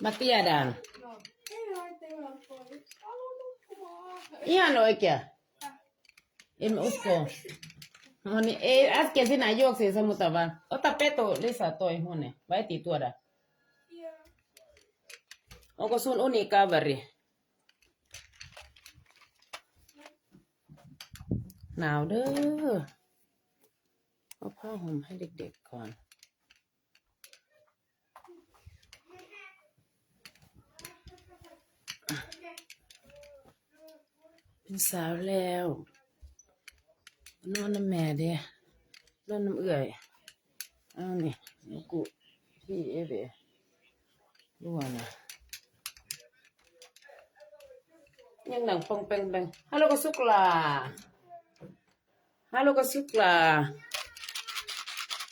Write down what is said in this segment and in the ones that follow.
Mä tiedän. Ihan oikea. En usko. No niin, ei äsken sinä juoksi se, muuta vaan ota petu lisää toi hune. Vai eti tuoda? Onko sun unikaveri? Now do. Opa hum, här är. เด็กๆก่อนเป็นสาวแล้วนอนน้ำแม่เด้นอนน้ำเอื่อยเอานี่นกกูพี่เอเบรั่วนะยังดังปองแปงแปงฮัลโหลก็สุกลาฮัลโหลก็สุกลา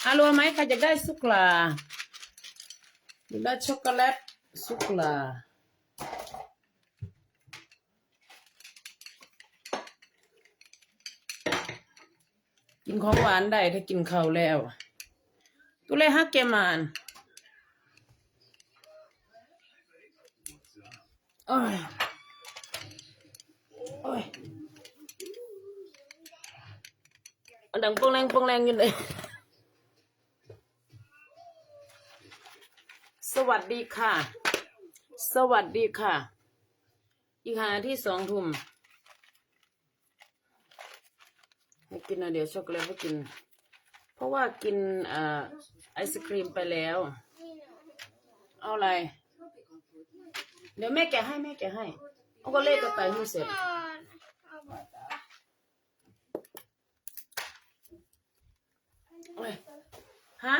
ฮัลโหลไหมใครจะได้สุกลาอยากได้ช็อกโกแลตสุกลา กินของหวานได้ถ้ากินข้าวแล้วตุเลยฮักเกมานโอ้ยโอ้ยอันดังปองแรงปองแรงอยู่เลยสวัสดีค่ะ สวัสดีค่ะ อีกหาที่สองทุ่ม ไม่กินนะเดี๋ยวช็อกโกแลตไม่กิน เพราะว่ากินอไอศครีมไปแล้ว เอาอะไร เดี๋ยวแม่แกะให้แม่แกะให้เอาก็เล่กระต่ายให้เสร็จฮะ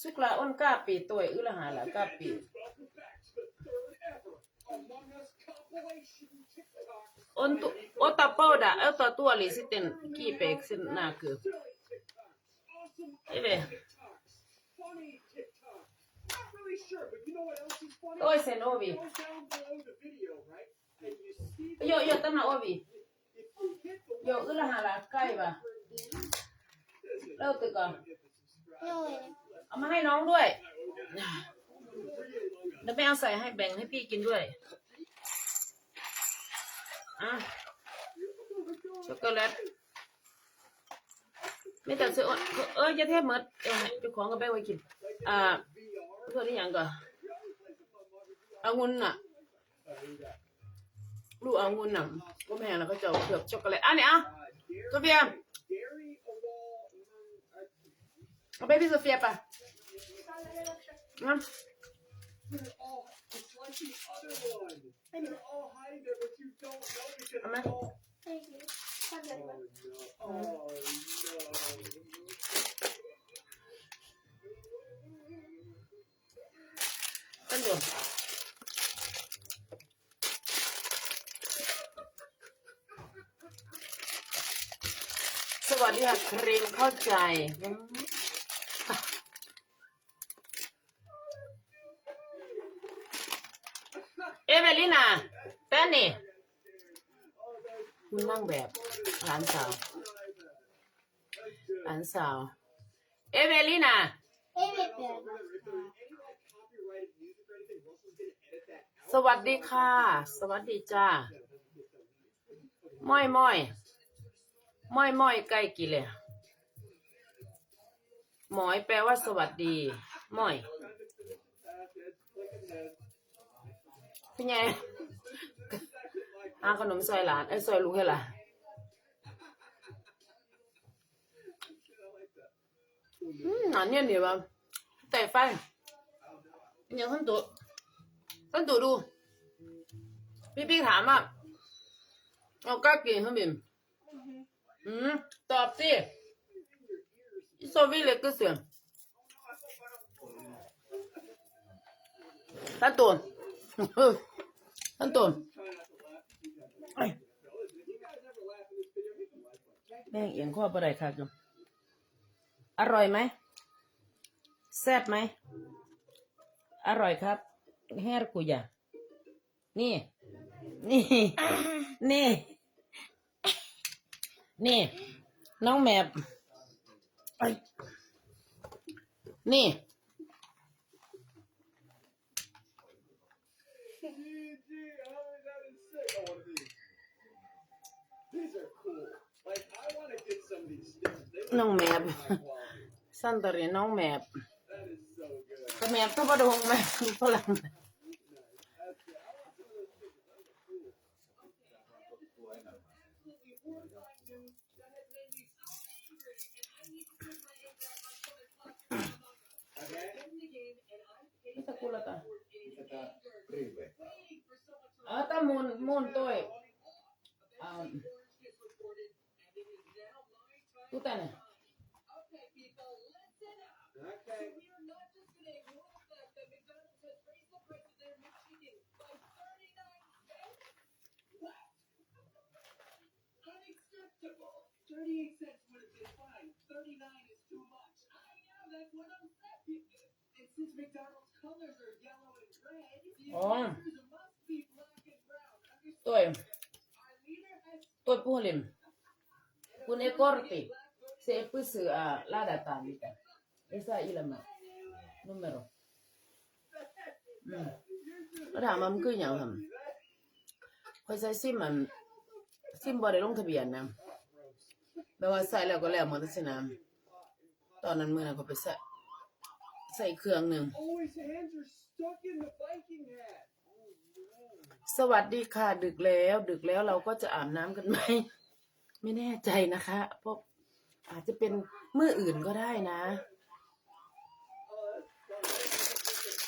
สุกลาอ้นกล้าปีตัวอื้อละหาละกล้าปี on tu ota pouda ota tuoli sitten kiipeeksi sen näkyy. Eve. Toisen ovi. Joo, joo, tämä ovi. Joo, ylhäällä kaiva. Löytyykö? เอามาให้น้องด้วยเดี๋ยวแม่เอาใส่ให้แบ่งให้พี่กินด้วยอะช็อกโกแลตไม่แต่ซื้อเออจะเทพหมดเออเจ้าของก็แบ่งไว้กิน อ่าเพื่อนนี่ยังก่อนเอางุ่นน่ะลูกเอางุ่นน่ะก็แม่แล้วก็จะเอาเผือกช็อกโกแลตอันนี้อะโซเฟียเอาไปพี่โซเฟียไปงั้น เอาไหมต้นดูสวัสดีค่ะครีมเข้าใจ ลินาแฟนนี่คุณนั่งแบบหลานสาวหลานสาว เอเวลินา Evet สวัสดีค่ะ สวัสดีจ้าม้อยม้อยม้อยม้อยใกล้กี่เลยหมอยแปลว่าสวัสดีม้อย เป็นไงหาขนมซอยหลานไอ้ซอยลูกให้หลานอืมอันเนี้ยเดี๋ยวว่าแต่ไฟยังท่านตัวท่านตัวดู พี่พี่ถามอะเอากล้ากินเขาบิมอืมตอบสิโซวิเล็กก็เสียงท่านตั วท่านตัวเอ้ยแม่งเอียงข้อประไดค่ะจุอร่อยไหมแซ่บไหม อร่อยครับแฮรกูอย่านี่ นี่ นี่ นี่ น้องแมบไอ้นี่ น้องแมบ high quality. สั้นตอรีน้องแมบ That is so good. ก็แมบตัวบดงแมบฝรั่ง That's good. I want some of those stickers. Those are cool. Okay. นี่ตะกูละตาเออตามูนมูนตัวอ่า ตุตาเนี่ย Okay. Unacceptable. Thirty-eight cents would have been fine. Thirty-nine is too much. I know, that's what I'm saying. And since McDonald's colors are yellow and red, the Oh. answers must be black and brown. ตัว Our leader has ตัวผู้เล่นคุณเอกอร์ติเซปุสอ่าลาดาตาลิกาเอซ่าอิลามานูเมโรอืมแล้วถามว่ามันคืออย่างทำคอยใส่ซิมมันซิมบอได้ลงทะเบียนนะแปลว่าใส่แล้วก็แล้วหมดสินะตอนนั้นมือนั้นก็ไปใส่ใส่เครื่องหนึ่ง Oh, his hands are stuck in the Viking hat. Oh, no. สวัสดีค่ะ ดึกแล้ว ดึกแล้วเราก็จะอาบน้ำกันไหม ไม่แน่ใจนะคะเพราะอาจจะเป็นเมื้ออื่นก็ได้นะ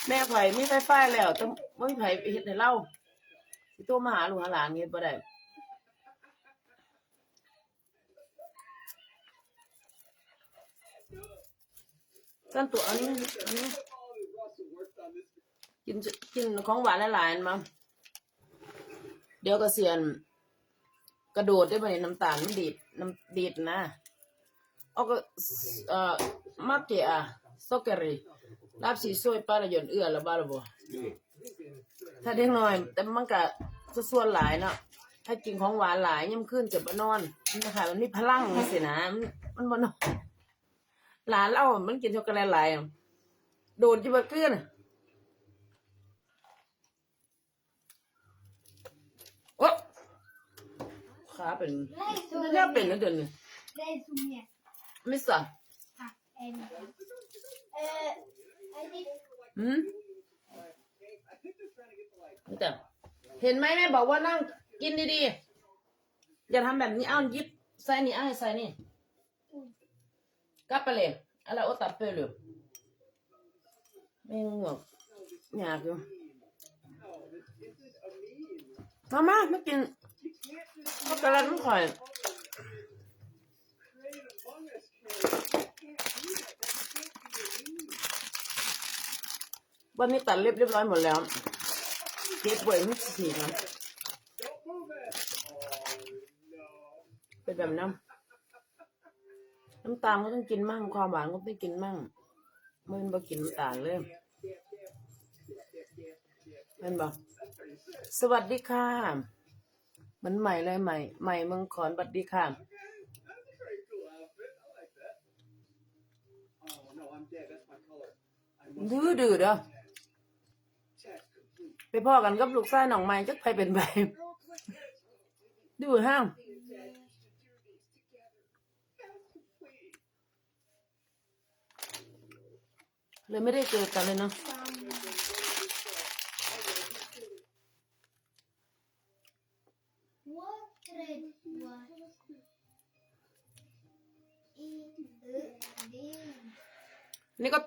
แม่ไผ่มีไฟฟ้าแล้วต้องไม่ไผ่ไปเฮ็ดให้เราสิโตมาหาลูกหาหลานเฮ็ดบ่ได้กันตัวอันนี้กินกินของหวานหลายๆมาเดี๋ยวก็เสียน กระโดดได้ไหมน้ำตาลมันดีดน้ำดีดนะเอาก็เอ่อมักเกอะซอกเกอรีลาบสีสวยปลาละยนเอื้อละบ้าละบ่ถ้าเด็กน้อย แต่มันก็ส่วนหลายเนาะถ้ากินของหวานหลายย่ำขึ้นจะบ่นอนนนะคะมันมีพลังสินะมันมันบ่นอนหลานเรามันกินช็อกโกแลตหลายโดดจะบ่เกลือนโอ้ ขาเป็น Lei มันจะเป็นนะเดี๋ยวนี้ Lei su me. ไม่สั่ง Ah, è mio. Eh, hai detto หืม I think they're trying to get the like ไม่แต่เห็นไหมแม่บอกว่านั่งกินดีๆ อย่าทำแบบนี้อ้าวหยิบใส่นี่อ้ายใส่นี่กลับไปเลยอะไรโอตัดไปเลยไม่งงอยากอยู่ no, this isn't a meme. มามาไม่กิน You can't just ช็อกโกแลตไม่อยวันนี้ตัดเรียบเรียบร้อยหมดแล้วเก็บไว้ไม่สีนะเป็นแบบน้ำน้ำตาลก็ต้องกินมั่งความหวานก็ต้องกินมั่งไม่เป็นบ่กินน้ำตาลเลยเป็นบ่สวัสดีค่ะ มันใหม่เลยใหม่ ใหม่เมืองขอนบัดดีค่ะ ดื้อดื้อเด้อไปพ่อกันกับลูกชายหน่องใหม่จักไปเป็นไบดื้อห้ามเลยไม่ได้เจอกันเลยเนาะ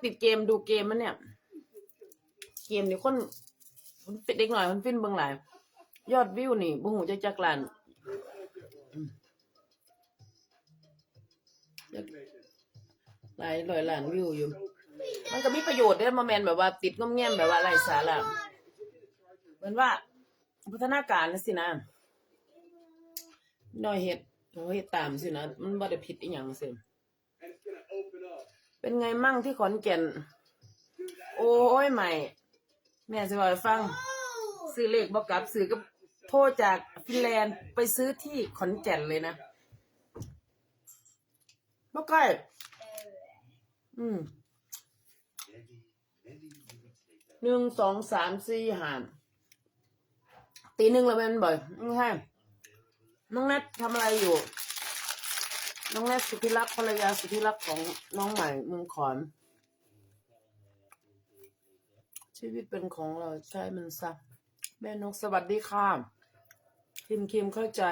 ติดเกมดูเกมมันเนี่ย เกมนี่คนมันเด็กหน่อยมันฟินเบิ่งหลาย ยอดวิวนี่บ่หูจักจักลานหลายร้อยล้านวิวอยู่ มันก็มีประโยชน์เด้มาแมนแบบว่า ติดง้อมแง้มแบบว่าไร้สาระเหมือนว่าพัฒนาการนะสินะน้อยเฮ็ดเขาเฮ็ดตามสินะ มันบ่ได้ผิดอีหยังสิ And it's gonna open up. เป็นไงมั่งที่ขอนแก่น โอ้ยใหม่ แม่จะบอกให้ฟัง ซื้อเลขบอกกลับซื้อก็โทรจากฟินแลนด์ไปซื้อที่ขอนแก่นเลยนะบ่ใกล้อืมหนึ่งสองสามสี่ห้าตีหนึ่งแล้วแมันบ่อยไม่ใช่น้องแนททำอะไรอยู่ น้องแนทสุธิรักษ์ภรรยาสุธิรักษ์ของน้องใหม่เมืองขอน ชีวิตเป็นของเราใช้มันซะแม่นกสวัสดีค่ะคิมคิมเข้าใจ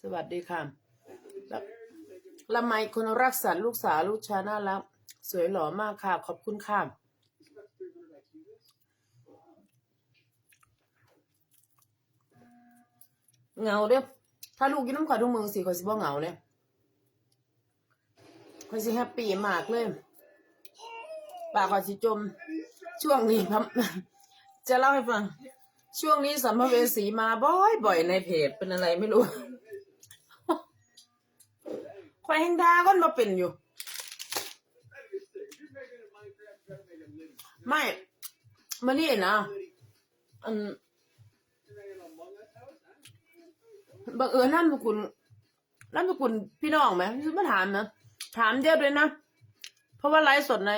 สวัสดีค่ะละละไมคนรักสัตว์ลูกสาวลูกชายน่ารัก สวยหล่อมากค่ะ ขอบคุณค่ะเงาเด้ถ้าลูกกินน้ำขาทุกมือสิคอยสิบ่เงาเลย อยสิแฮปปี้มากเลยปากคอยสิจม ช่วงนี้พัมจะเล่าให้ฟัง ช่วงนี้สัมภเวสีมาบ่อยบ่อยๆในเพจเป็นอะไรไม่รู้คอยแหงดาก้นมาเป็นอยู่ ไม่มานี่นะอันบังเอิญนั่นสกุลนั่นสกุลพี่น้องไหมคือมาถามนะ ถามเดียวด้วยนะ เพราะว่าไลฟ์สดใน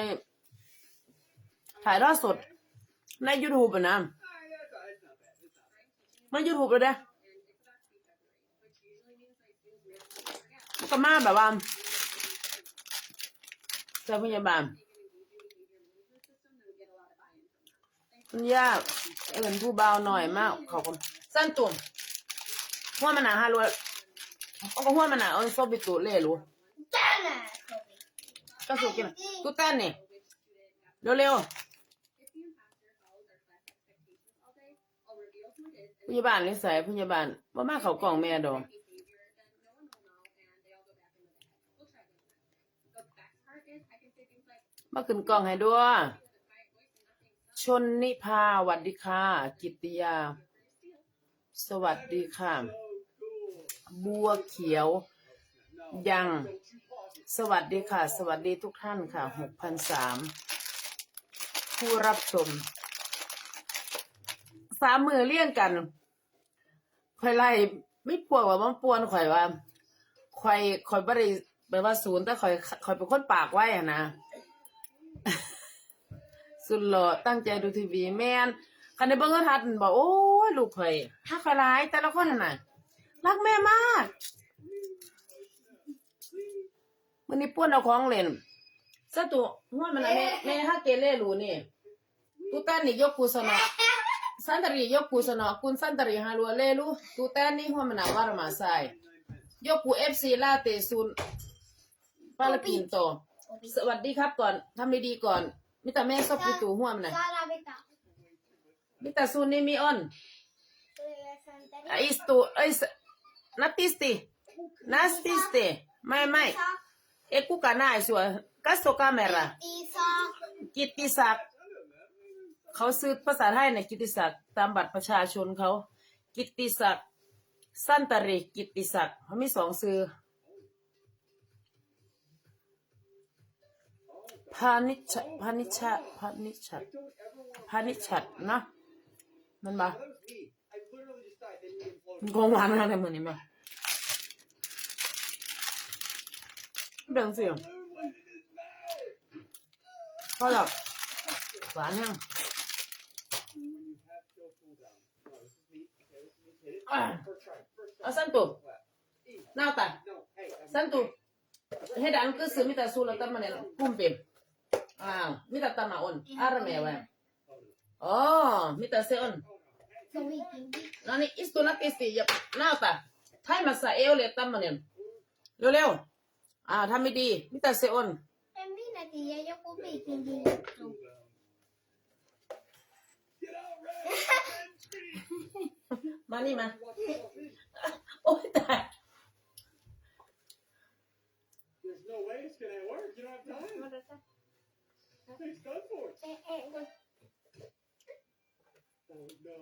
ถ่ายทอดสด ในยูทูบอะนะมันยูทูบเลยเด้ก็มาแบบว่าเจ้าพยาบาลคุณย่าเอินผู้เบาหน่อยมากขอบคุณสั้นตุ่มหัวมันหนาฮะรู้เอาก็หัวมันหนาเอาซบไปตัวเล่รู้ Dana, Kobe. ก็สุกินกูเต้นนี่เร็วๆพยาบาลนิสัยพยาบาลว่ามาเขากล่องแม่ดอกมาขึ้นกล่องให้ด้วย ชนนิพาสวัสดีค่ะ กิตติยา สวัสดีค่ะ บัวเขียว ยัง สวัสดีค่ะ สวัสดีทุกท่านค่ะหกพันสามผู้รับชมสามมือเลี่ยงกันข่อยไล่ไม่ปวดว่ามันปวนข่อยว่าข่อยข่อยบริแปลว่าศูนย์แต่ข่อยข่อยเป็นคนปากไว้อะนะสุดหล่อตั้งใจดูทีวีแมนคันในเบิ้งโทรทัศน์บอกโอ้ยลูกข่อยฮักข่อยร้ายแต่ละคนน่ะนะรักแม่มาก มันนี่ป้วนเอาของเล่นซะตัวหัวมันน่ะแม่แม่ฮักเกเรรู้นี่ตูแตนนี่ยกกูสนอสันตรียกกูสนอคุณสันตรีฮารัวเลลูตูแตนนี่หัวมันน่ะวารมาใสยกกูเอฟซีลาเตซุนปาลปินโตสวัสดีครับก่อนทำดีๆก่อนมิตาแม่ซอบปูตูหัวมันน่ะมิตาซุนนี่มีออนไอสตูไอสนัตติสตินัสติสติไม่ไม่ เอ็กกูกานาไอสัวกัสโตกาเมรา Isa. กิตติศักดิ์เขาซื้อภาษาไทยในยกิตติศักดิ์ตามบัตรประชาชนเขา กิตติศักดิ์สั้นตรีกิตติศักดิ์เขามีสองซื้อพานิชพานิชะพานิชัดพานิชัดเนาะมันบ่มันคงหวานอะไรเหมือนนี้มั้ย แบ่งเสียงก็แบบหวานยังเอาสั้นตุน่าตาสั้นตุให้ดังก็ซื้อมิตาสูแลตั้มมานเนี่ยกุ้มเป็นอ่ามิตาตามาอ่อนอาร์เมวะอ๋อมิตาเซออนนั่นนี่อิสตุนักเกสติยับน่าตาไทยมาซาเอลเลยตั้มมัเนี่ยเร็วๆ So we can be. Nani isto na tisti yap nata. Thay mà sa eo le tam manen. Leo leo. À tham mi đi, mi ta se on. And me na tiya yung Kobe can be. Ma ni ma. Ôi tài. There's no way it's gonna work. You don't have time. It's done for. Eh, eh, what? Oh no.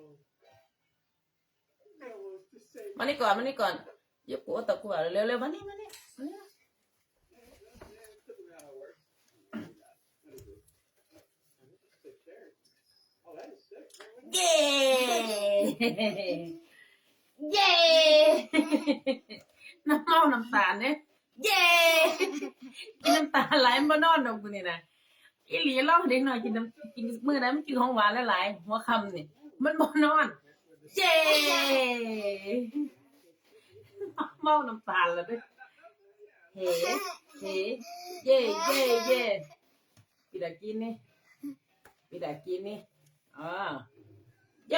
That was to say. Ma ni còn, ma ni còn. Giúp của tập của bảo leo leo ma ni ma ni. Ma ni. Oh, sick. Yeah. Yeah. น้ำเมาน้ำตาลเนี่ยเย้กินน้ำตาลไหลมันบ่นอนดอกกูนี่นะอีหลีเล่าเด็กหน่อยกินน้ำกินมื้อนั้นมันกินของหวานหลายๆหัวค่ำนี่มันบ่นอน เย้เมาน้ำตาลแล้วเด้วยเฮ้เฮ้เย่เย่เย่ปีดากินนี่ปีดากินนี่อ่า โย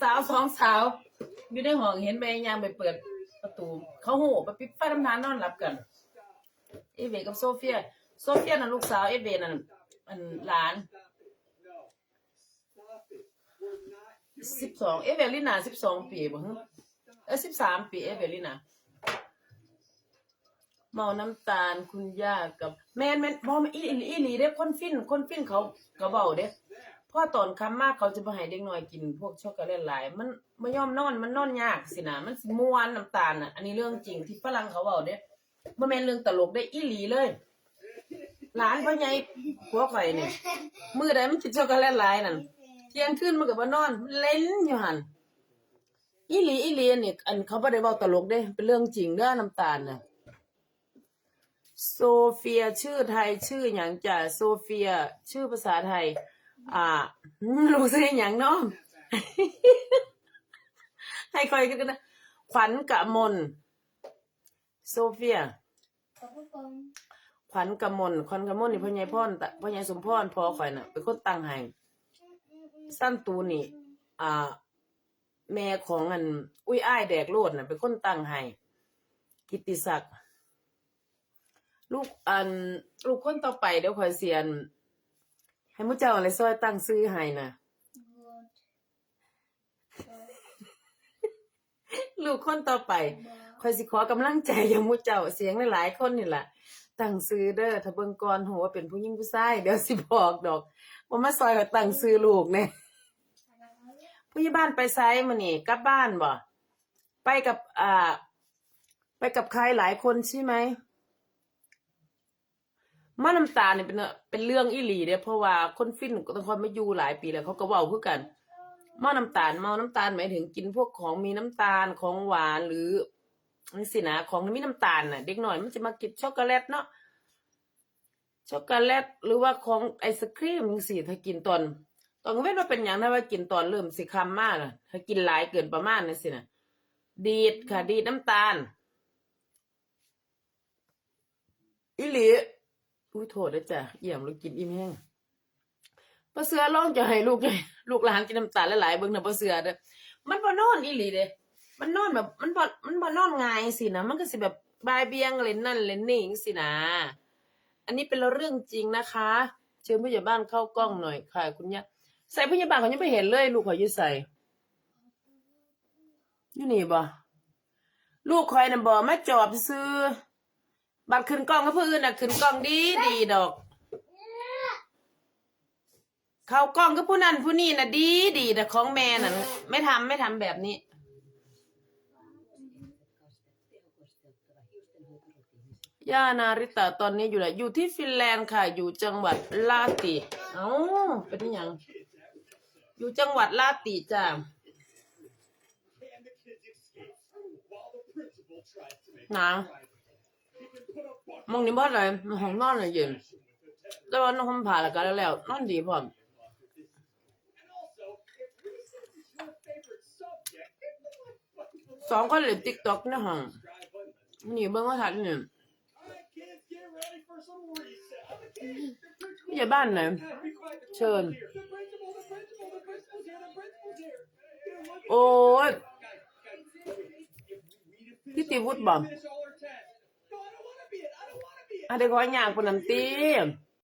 สาวสองสาว อยู่ในห้องเห็นแม่ยางไปเปิดประตู เขาโหไปปิดไฟทำทานนอนหลับกัน เอเวกับโซเฟีย โซเฟียน่ะลูกสาวเอเวน่ะอันหลานสิบสองเอเวลินาสิบสองปีบ่ฮะเออสิบสามปีเอเวลินา เมาน้ำตาลคุณย่ากับ แม่นแม่นบ่แม่นอีหลีอีหลีเด้คนฟินคนฟินเขาก็เว้าเด้พ่อตอนคำมากเขาจะบ่ให้เด็กน้อยกินพวกช็อกโกแลตหลาย มันบ่ยอมนอนมันนอนยากสินะมันสิม่วนน้ำตาลน่ะอันนี้เรื่องจริงที่ฝรั่งเขาเว้าเด้บ่แม่นเรื่องตลกได้อีหลีเลยหลานพ่อใหญ่ผัวข่อยนี่มื้อใดมันกินช็อกโกแลตหลายนั่นเที่ยงคืนมันก็บ่นอน เล่นอยู่หั่นอีหลีอีหลีอันนี่อันเขาบ่ได้เว้าตลกเด้เป็นเรื่องจริงเด้อน้ำตาลน่ะ โซเฟียชื่อไทยชื่อหยังจ้ะโซเฟีย ชื่อภาษาไทย อ่ารู้สึกหยังเนาะให้คอยกันนะขวัญกะมน โซเฟีย Papa phone. ขวัญกะมนขวัญกะมนนี่พ่อใหญ่พ่อนตะพ่อใหญ่สมพรพ่อข่อยน่ะเป็นคนตั้งให้สั้นตูนี่ อ่า แม่ของอัน อุ้ยอ้ายแดกโลดน่ะเป็นคนตั้งให้กิตติศักดิ์ ลูกอันลูกคนต่อไปเดี๋ยวข่อยเสียน ให้มุเจ้าอะไรซอยตั้งซื้อให้น่ะลูกคนต่อไปคอยสิขอกำลังใจอย่างหมูเจ้าเสียงหลายๆคนนี่แหละตั้งซื้อเด้อถ้าเบิ่งก่อนหัวาเป็นผู้หญิงผู้ชายเดี๋ยวสิบอกดอกว่ามาซอยกับตั้งซื้อลูกเนี่ยผู้ใหญ่บ้านไปไซมานี่กลับบ้านบ่ไปกับอ่า ไปกับใครหลายคนใช่ไหม มาน้ำตาเนี่ยเป็นเป็นเรื่องอีหลีเด้เพราะว่าคนฟินก็ต้องคอยมาอยู่หลายปีแล้วเขาก็เว้าคือกันเมาน้ำตาลเมาน้ำตาลหมายถึงกินพวกของมีน้ำตาลของหวานหรือนี่สินะของที่มีน้ำตาลน่ะ เด็กหน่อยมันจะมากินช็อกโกแลตเนาะช็อกโกแลตหรือว่าของไอศครีมจังซี่ถ้ากินตอนตอนเว้นว่าเป็นอย่างถ้าว่ากินตอนเริ่มสิคำมากน่ะถ้ากินหลายเกินประมาณนั่นสินะดีดค่ะดีดน้ำตาลอิหลี อุ้โทษนะจ๊ะเยี่ยมลูกกินอิ่มแห้งปลาเสือร้องจะให้ลูกเลยลูกหลานกินน้ำตาลหลายๆเบิ่งนะปลาเสือเด้อมันบ่นอนอีหลีเด้มันนอนแบบ มันบ่มันบ่นอนง่ายสินะมันก็สิแบบบายเบียงเล่นนั่นเล่นนี่สินะ อันนี้เป็นเรื่องจริงนะคะ เชิญผู้ใหญ่บ้านเข้ากล้องหน่อยค่ะ คุณย่าใส่ผู้ใหญ่บ้านเขายังไม่เห็นเลย ลูกขอยู่ใส่อยู่นี่บ่ลูกคอยน่ะบ่มาจอบซื้อ บัตรขึ้นกล้องกับเพื่อนน่ะขึ้นกล้องดีดีดอก เขากล้องก็ผู้นั้นผู้นี้นะดีดีแต่ของแม่น่ะไม่ทำไม่ทำแบบนี้ ย่านาริตาตอนนี้อยู่ไหนอยู่ที่ฟินแลนด์ค่ะ อยู่จังหวัดลาติ เอ้าเป็นหยัง อยู่จังหวัดลาติจ้ะ Can the kids escape while the principal tries to make หนาว มองนี้บ้านไหนห้องนอนเลยเย็น แต่ว่าน้องผมผ่านแล้วกันแล้วนอนดีพร้อมสองคนเล่นติ๊กต็อกนะฮะนี่เบิ้งว่าทันเนี่ยอยู่บ้านไหนเชิญ โอ้ยพี่ตีวุฒิบอม our tasks. No, I don't want to be it. I don't want to be it. อะเดี๋ยวขออย่างคนนั้นตี